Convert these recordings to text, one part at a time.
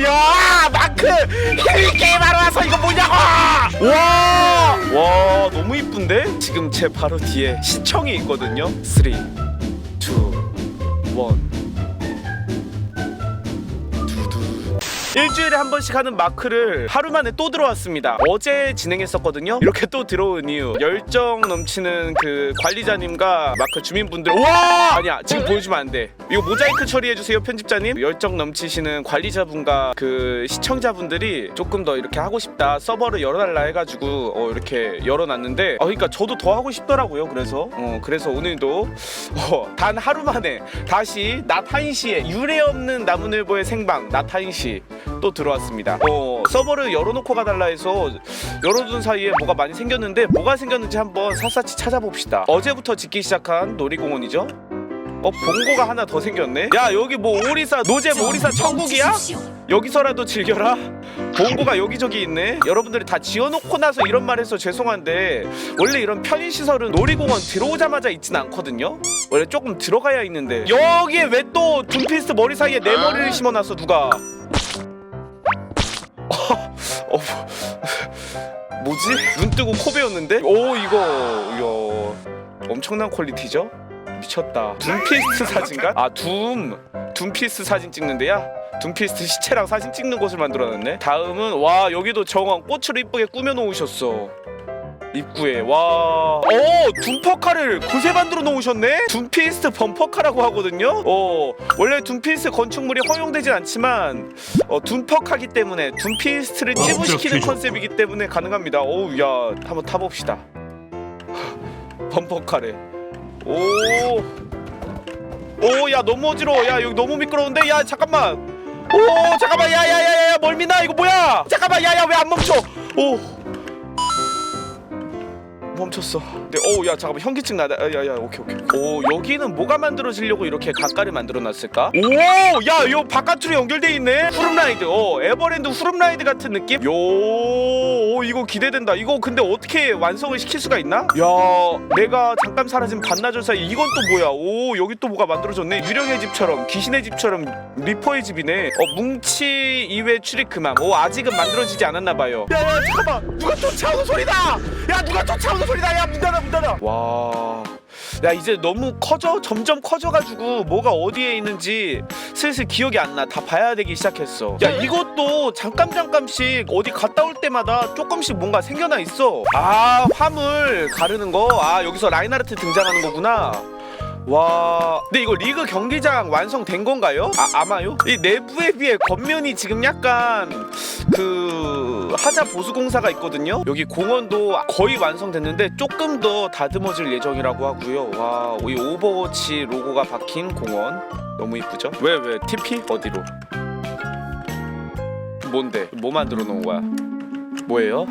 야 마크! 힐 게임 하러 와서 이거 뭐냐고 와, 와 너무 이쁜데? 지금 제 바로 뒤에 시청이 있거든요. 3 2 1 일주일에 한 번씩 하는 마크를 하루 만에 또 들어왔습니다. 어제 진행했었거든요. 이렇게 또 들어온 이유 열정 넘치는 그 관리자님과 마크 주민분들 와 아니야 지금 보여주면 안 돼. 이거 모자이크 처리해 주세요 편집자님. 열정 넘치시는 관리자분과 그 시청자분들이 조금 더 이렇게 하고 싶다 서버를 열어달라 해가지고 어, 이렇게 열어놨는데 어, 그러니까 저도 더 하고 싶더라고요. 그래서 어, 그래서 오늘도 어, 단 하루 만에 다시 낮 1시에 유례 없는 나무늘보의 생방 낮 1시 또 들어왔습니다. 어, 서버를 열어놓고 가달라 해서 열어둔 사이에 뭐가 많이 생겼는데 뭐가 생겼는지 한번 샅샅이 찾아봅시다. 어제부터 짓기 시작한 놀이공원이죠. 어 봉고가 하나 더 생겼네. 야 여기 뭐 오리사 노잼 오리사 천국이야? 여기서라도 즐겨라. 봉고가 여기저기 있네. 여러분들이 다 지어놓고 나서 이런 말 해서 죄송한데 원래 이런 편의시설은 놀이공원 들어오자마자 있진 않거든요. 원래 조금 들어가야 있는데 여기에 왜 또 둠피스트 머리 사이에 내 머리를 심어놨어 누가? 어, 뭐지? 눈 뜨고 코 베었는데? 오 이거 이야 엄청난 퀄리티죠? 미쳤다. 둠피스트 사진가? 아 둠. 둠피스트 사진 찍는데야. 둠피스트 시체랑 사진 찍는 곳을 만들어놨네. 다음은 와 여기도 정원 꽃으로 이쁘게 꾸며 놓으셨어. 입구에 와. 오 둠퍼카를 그새 만들어 놓으셨네. 둠피스트 범퍼카라고 하거든요. 어 원래 둠피스트 건축물이 허용되진 않지만 어, 둠퍼카기 때문에 둠피스트를 찌부시키는 컨셉이기 때문에 가능합니다. 오우 야 한번 타봅시다. 범퍼카래. 오. 오, 야, 너무 어지러워. 야, 여기 너무 미끄러운데? 야, 잠깐만. 오, 잠깐만. 야, 야, 야, 야, 야, 멀미나. 이거 뭐야? 잠깐만. 야, 야, 왜 안 멈춰? 오. 멈췄어. 근데 오, 야, 잠깐만. 현기증 나다. 야, 야, 야, 오케이, 오케이. 오, 여기는 뭐가 만들어지려고 이렇게 가까이 만들어 놨을까? 오, 야, 이거 바깥으로 연결돼 있네. 후름라이드. 어, 에버랜드 후름라이드 같은 느낌? 요, 오, 이거 기대된다. 이거 근데 어떻게 완성을 시킬 수가 있나? 야, 내가 잠깐 사라진 반나절 사이 이건 또 뭐야? 오, 여기 또 뭐가 만들어졌네. 유령의 집처럼, 귀신의 집처럼 리퍼의 집이네. 어, 뭉치 이외 출입 그만. 오, 아직은 만들어지지 않았나 봐요. 야, 야, 잠깐만. 누가 쫓아오는 소리다. 야, 누가 쫓아오는 소리다. 야, 문 닫아, 문 닫아. 와. 야 이제 너무 커져? 점점 커져가지고 뭐가 어디에 있는지 슬슬 기억이 안 나. 다 봐야 되기 시작했어. 야 이것도 잠깐 잠깐씩 어디 갔다 올 때마다 조금씩 뭔가 생겨나 있어. 아 화물 가르는 거아 여기서 라인하르트 등장하는 거구나 와 근데 이거 리그 경기장 완성된 건가요? 아 아마요? 이 내부에 비해 겉면이 지금 약간 그 하자 보수 공사가 있거든요. 여기 공원도 거의 완성됐는데 조금 더 다듬어질 예정이라고 하고요. 와, 이 오버워치 로고가 박힌 공원 너무 이쁘죠? 왜 왜? TP 어디로? 뭔데? 뭐 만들어 놓은 거야? 뭐예요?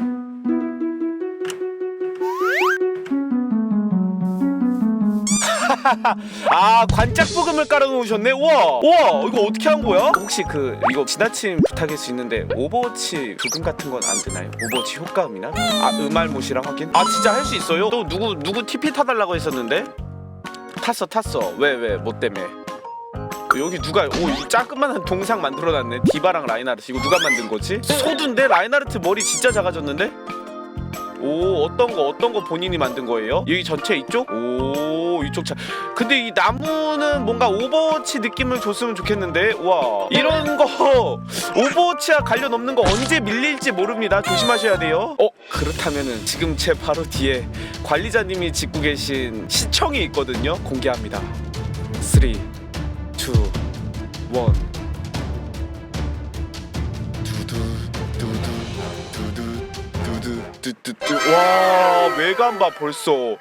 아 관짝 부금을 깔아놓으셨네. 우와, 우와, 이거 어떻게 한 거야? 혹시 그 이거 지나친 부탁일 수 있는데 오버워치 부금 같은 건 안 되나요? 오버워치 효과음이나? 아 음알못이랑 확인? 아 진짜 할 수 있어요? 또 누구 누구 TP 타달라고 했었는데? 탔어 탔어. 왜 왜? 뭐 때문에? 여기 누가 오이 짜끔만한 동상 만들어놨네 디바랑 라인하르트 이거 누가 만든 거지? 소두인데 라인하르트 머리 진짜 작아졌는데? 오 어떤 거 어떤 거 본인이 만든 거예요? 여기 전체 이쪽? 오 이쪽 차. 근데 이 나무는 뭔가 오버워치 느낌을 줬으면 좋겠는데? 와. 이런 거 오버워치와 관련 없는 거 언제 밀릴지 모릅니다. 조심하셔야 돼요. 어 그렇다면은 지금 제 바로 뒤에 관리자님이 짓고 계신 시청이 있거든요. 공개합니다. 3 2 1 두두두 와 외관 봐 벌써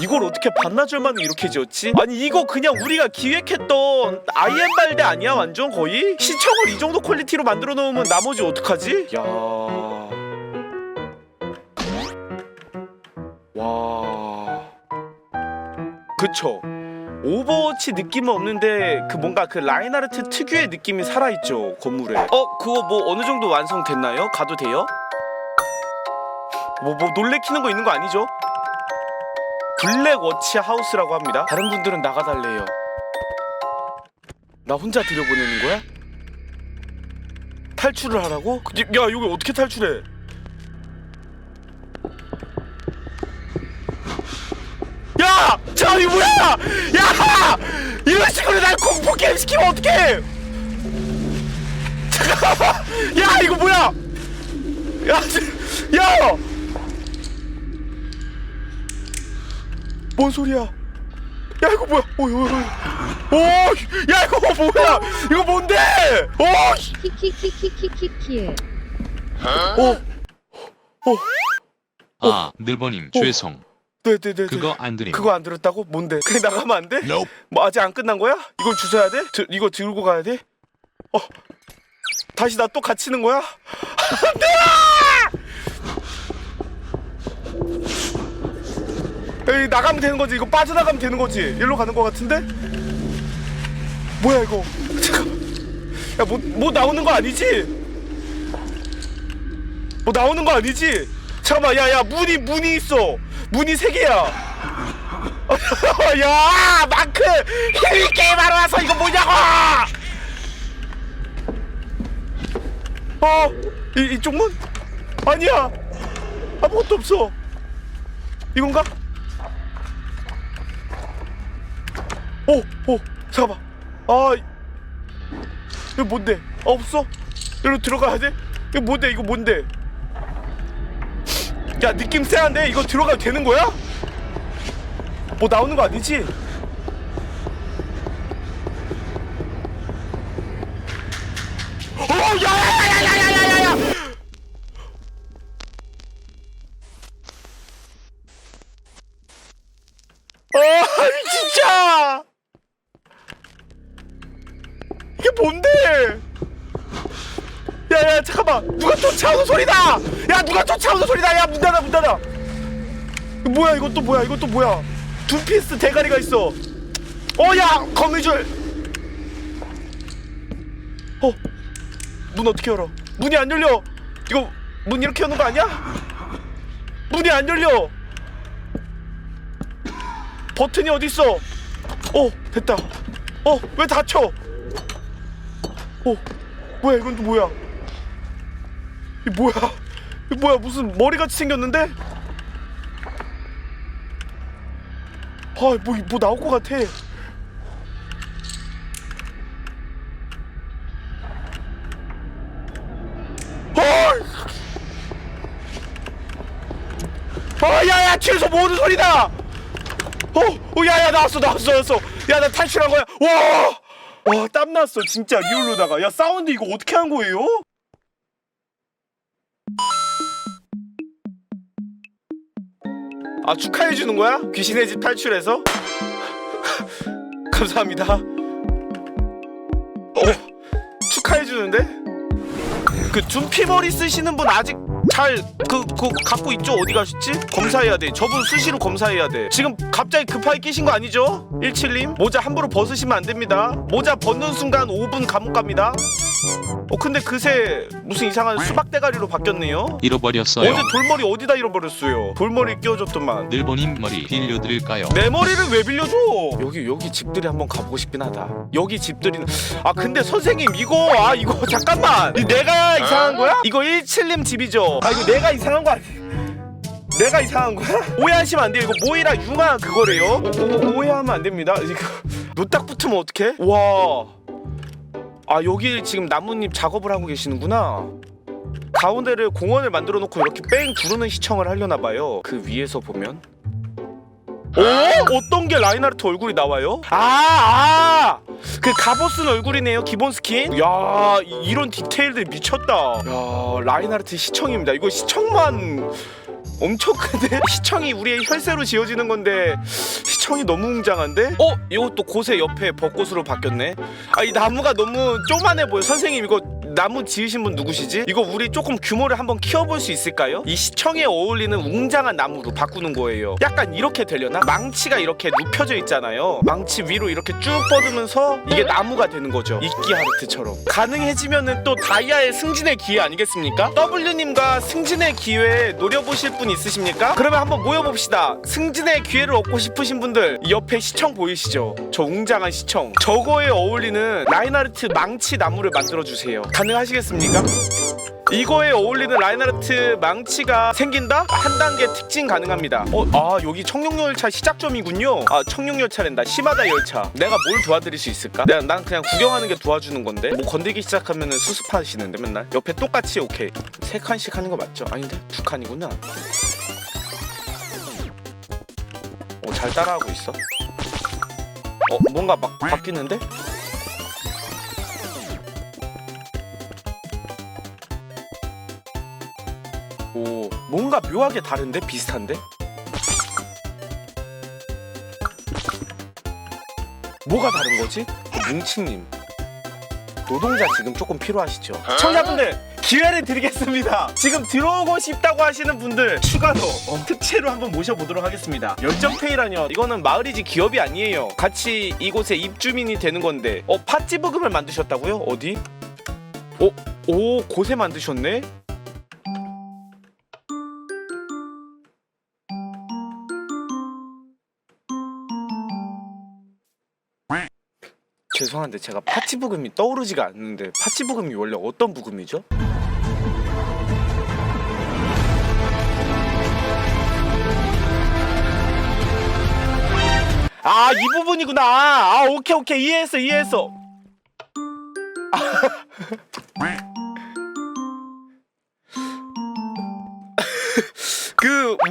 이걸 어떻게 반나절 만에 이렇게 지었지? 아니 이거 그냥 우리가 기획했던 아이엠발대 아니야 완전 거의? 시청을 이 정도 퀄리티로 만들어 놓으면 나머지 어떡하지? 야. 와. 그쵸. 오버워치 느낌은 없는데 그 뭔가 그 라인하르트 특유의 느낌이 살아있죠 건물에 어 그거 뭐 어느 정도 완성됐나요? 가도 돼요? 뭐, 뭐 놀래키는 거 있는 거 아니죠? 블랙 워치 하우스라고 합니다. 다른 분들은 나가달래요. 나 혼자 들여보내는 거야? 탈출을 하라고? 야 여기 어떻게 탈출해? 야! 저 이거 뭐야! 야! 이런 식으로 날 공포 게임 시키면 어떡해! 잠깐만! 야 이거 뭐야! 야! 지- 야! 뭔 소리야? 야 이거 뭐야? 오, 오, 오, 오, 야 이거 뭐야? 이거 뭔데? 오, 씨. 키키키키키키키에 오, 아, 늘버님 죄송. 네, 네, 네. 그거 네. 안 드림. 그거 안 들었다고? 뭔데? 그냥 나가면 안 돼? 뭐 아직 안 끝난 거야? 이걸 주워야 돼? 드, 이거 들고 가야 돼? 어, 다시 나 또 갇히는 거야? 안 돼! 에이 나가면 되는 거지. 이거 빠져나가면 되는 거지. 일로 가는 거 같은데? 뭐야 이거? 잠깐. 야뭐 뭐 나오는 거 아니지? 뭐 나오는 거 아니지? 잠깐만 야 야 문이 문이 있어 문이 세 개야 야 마크 힐 게임 하러 와서 이거 뭐냐고 어 이, 이쪽 문? 아니야 아무것도 없어 이건가? 오, 오, 잠깐만. 아, 이거 뭔데? 아, 없어? 여기로 들어가야 돼? 이거 뭔데? 이거 뭔데? 야, 느낌 쎄한데? 이거 들어가도 되는 거야? 뭐 나오는 거 아니지? 어, 야, 야, 야, 야, 야, 야! 아, 진짜! 이게 뭔데? 야야 잠깐만. 누가 쫓아오는 소리다! 야 누가 쫓아오는 소리다! 야 문 닫아 문 닫아. 뭐야? 이것도 뭐야? 이것도 뭐야? 두 피스 대가리가 있어. 어야 거미줄 어 문 어떻게 열어? 문이 안 열려. 이거 문 이렇게 여는 거 아니야? 문이 안 열려. 버튼이 어디 있어? 어 됐다. 어왜 닫혀 어 뭐야 이건 또 뭐야 이 뭐야 이 뭐야 무슨 머리같이 생겼는데 아뭐 뭐 나올 것 같아 어! 어 야야 뒤에서 뭐 오는 소리다 어, 어, 야, 야, 나왔어, 나왔어, 나왔어. 야, 나 탈출한 거야. 와, 와, 땀 났어, 진짜 리얼로다가. 야, 사운드 이거 어떻게 한 거예요? 아, 축하해 주는 거야? 귀신의 집 탈출해서? 감사합니다. 어, 축하해 주는데? 그 둠피머리 쓰시는 분 아직 잘그그 갖고 있죠? 어디 가셨지? 검사해야 돼. 저분 수시로 검사해야 돼. 지금 갑자기 급하게 끼신 거 아니죠? 17님 모자 함부로 벗으시면 안 됩니다. 모자 벗는 순간 5분 감옥 갑니다. 어 근데 그새 무슨 이상한 수박 대가리로 바뀌었네요. 잃어버렸어요. 어제 돌머리 어디다 잃어버렸어요? 돌머리 끼워줬더만. 늘버님 머리 빌려드릴까요? 내 머리를 왜 빌려줘? 여기 여기 집들이 한번 가보고 싶긴 하다. 여기 집들이는 아 근데 선생님 이거 아 이거 잠깐만 이 내가 이상한 거야? 이거 17님 집이죠? 아 이거 내가 이상한 거 아니? 내가 이상한 거야? 오해하시면 안 돼요. 이거 모이라 융화 그거래요. 오, 오, 오해하면 안 됩니다. 이거 노딱 붙으면 어떡해? 와. 아 여기 지금 나뭇잎 작업을 하고 계시는구나. 가운데를 공원을 만들어 놓고 이렇게 뺑 두르는 시청을 하려나 봐요. 그 위에서 보면 오? 어떤 게 라인하르트 얼굴이 나와요? 아, 아! 그 갑옷 쓴 얼굴이네요, 기본 스킨? 야, 이- 이런 디테일들 미쳤다. 야, 라인하르트 시청입니다. 이거 시청만 엄청 큰데? 시청이 우리의 혈세로 지어지는 건데 시청이 너무 웅장한데? 어? 이것도 곳의 옆에 벚꽃으로 바뀌었네? 아, 이 나무가 너무 쪼만해 보여. 선생님, 이거 나무 지으신 분 누구시지? 이거 우리 조금 규모를 한번 키워볼 수 있을까요? 이 시청에 어울리는 웅장한 나무로 바꾸는 거예요. 약간 이렇게 되려나? 망치가 이렇게 눕혀져 있잖아요. 망치 위로 이렇게 쭉 뻗으면서 이게 나무가 되는 거죠. 이끼 하르트처럼. 가능해지면은 또 다이아의 승진의 기회 아니겠습니까? W님과 승진의 기회 노려보실 분 있으십니까? 그러면 한번 모여봅시다. 승진의 기회를 얻고 싶으신 분들 이 옆에 시청 보이시죠? 저 웅장한 시청. 저거에 어울리는 라인하르트 망치 나무를 만들어주세요. 가능하시겠습니까? 이거에 어울리는 라인하르트 망치가 생긴다? 한 단계 특진 가능합니다. 어, 아 여기 청룡열차 시작점이군요. 아 청룡열차랜다. 시마다 열차. 내가 뭘 도와드릴 수 있을까? 내가 난 그냥 구경하는 게 도와주는 건데. 뭐 건들기 시작하면은 수습하시는데 맨날. 옆에 똑같이 오케이. 세 칸씩 하는 거 맞죠? 아닌데 두 칸이구나. 어, 잘 따라하고 있어. 어, 뭔가 막 바뀌는데? 뭔가 묘하게 다른데? 비슷한데? 뭐가 다른 거지? 뭉치님. 노동자 지금 조금 필요하시죠? 시청자분들 기회를 드리겠습니다. 지금 들어오고 싶다고 하시는 분들 추가로 어, 특채로 한번 모셔보도록 하겠습니다. 열정페이라뇨? 이거는 마을이지 기업이 아니에요. 같이 이곳에 입주민이 되는 건데 어 팥지부금을 만드셨다고요? 어디? 어? 오 곳에 만드셨네? 죄송한데 제가 파치부금이 떠오르지가 않는데 파치부금이 원래 어떤 부금이죠? 아 이 부분이구나. 아 오케이 오케이. 이해했어 이해했어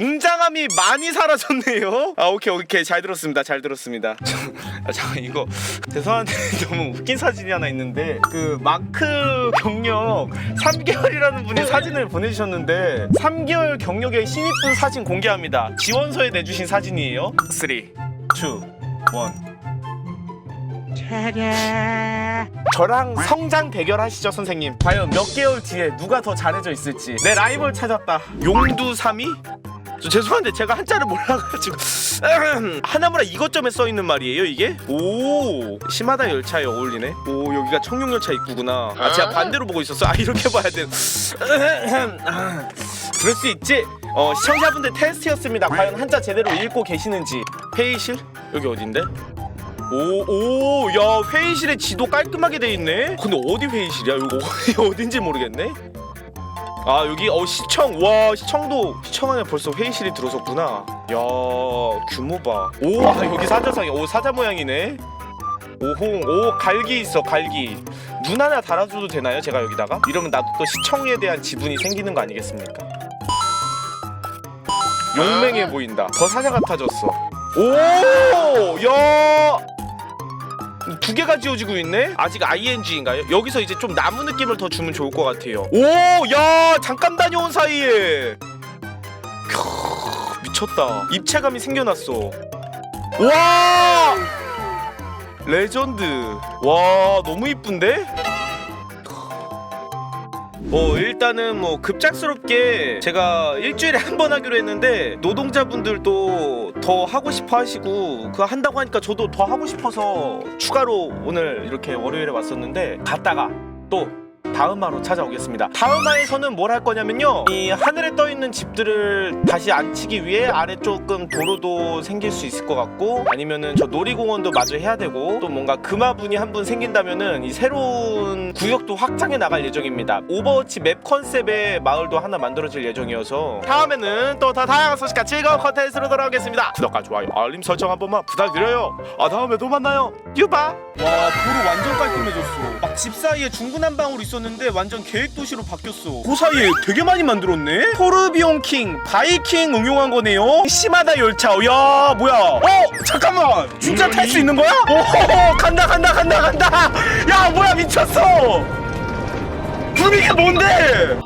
웅장함이 많이 사라졌네요. 아 오케이 오케이 잘 들었습니다. 잘 들었습니다. 아, 잠깐 이거 죄송한데 너무 웃긴 사진이 하나 있는데 그 마크 경력 3개월이라는 분이 사진을 보내주셨는데 3개월 경력의 신입분 사진 공개합니다. 지원서에 내주신 사진이에요. 3, 2, 1 저랑 성장 대결하시죠 선생님 과연 몇 개월 뒤에 누가 더 잘해져 있을지 내 라이벌 찾았다 용두 삼이? 저 죄송한데 제가 한자를 몰라가지고 하나무라 이것점에 써있는 말이에요 이게? 오 시마다 열차에 어울리네 오 여기가 청룡열차 입구구나 아 제가 반대로 보고 있었어 아 이렇게 봐야 돼 그럴 수 있지 어 시청자분들 테스트였습니다 과연 한자 제대로 읽고 계시는지 회의실? 여기 어딘데? 오, 오, 야, 회의실에 지도 깔끔하게 돼 있네? 근데 어디 회의실이야? 이거 어디, 어딘지 모르겠네? 아, 여기, 어, 시청, 와, 시청도, 시청 안에 벌써 회의실이 들어섰구나. 야, 규모 봐. 오, 아, 여기 사자상이, 오, 사자 모양이네? 오홍, 오, 갈기 있어, 갈기. 눈 하나 달아줘도 되나요, 제가 여기다가? 이러면 나도 또 시청에 대한 지분이 생기는 거 아니겠습니까? 용맹해 보인다. 더 사자 같아졌어. 오! 야! 두 개가 지어지고 있네? 아직 ING인가요? 여기서 이제 좀 나무 느낌을 더 주면 좋을 것 같아요. 오! 야! 잠깐 다녀온 사이에! 캬, 미쳤다. 입체감이 생겨났어. 와! 레전드. 와, 너무 이쁜데? 뭐 일단은 뭐 급작스럽게 제가 일주일에 한 번 하기로 했는데 노동자분들도 더 하고 싶어 하시고 그거 한다고 하니까 저도 더 하고 싶어서 추가로 오늘 이렇게 월요일에 왔었는데 갔다가 또 다음화로 찾아오겠습니다. 다음화에서는 뭘 할 거냐면요. 이 하늘에 떠 있는 집들을 다시 안치기 위해 아래 조금 도로도 생길 수 있을 것 같고 아니면은 저 놀이공원도 마저 해야 되고 또 뭔가 금화분이 한 분 생긴다면은 이 새로운 구역도 확장해 나갈 예정입니다. 오버워치 맵 컨셉의 마을도 하나 만들어질 예정이어서 다음에는 또 더 다양한 소식과 즐거운 컨텐츠로 돌아오겠습니다. 구독과 좋아요, 알림 설정 한 번만 부탁드려요. 아 다음에 또 만나요. 유바. 와 도로 완전 깔끔해졌어. 막 집 사이에 중구난방으로 있었는데 완전 계획 도시로 바뀌었어. 그 사이에 되게 많이 만들었네. 토르비온 킹, 바이킹 응용한 거네요. 시마다 열차. 야 뭐야? 어 잠깐만. 진짜 탈 수 있는 거야? 오 간다 간다 간다 간다. 야 뭐야 미쳤어. 이게 뭔데?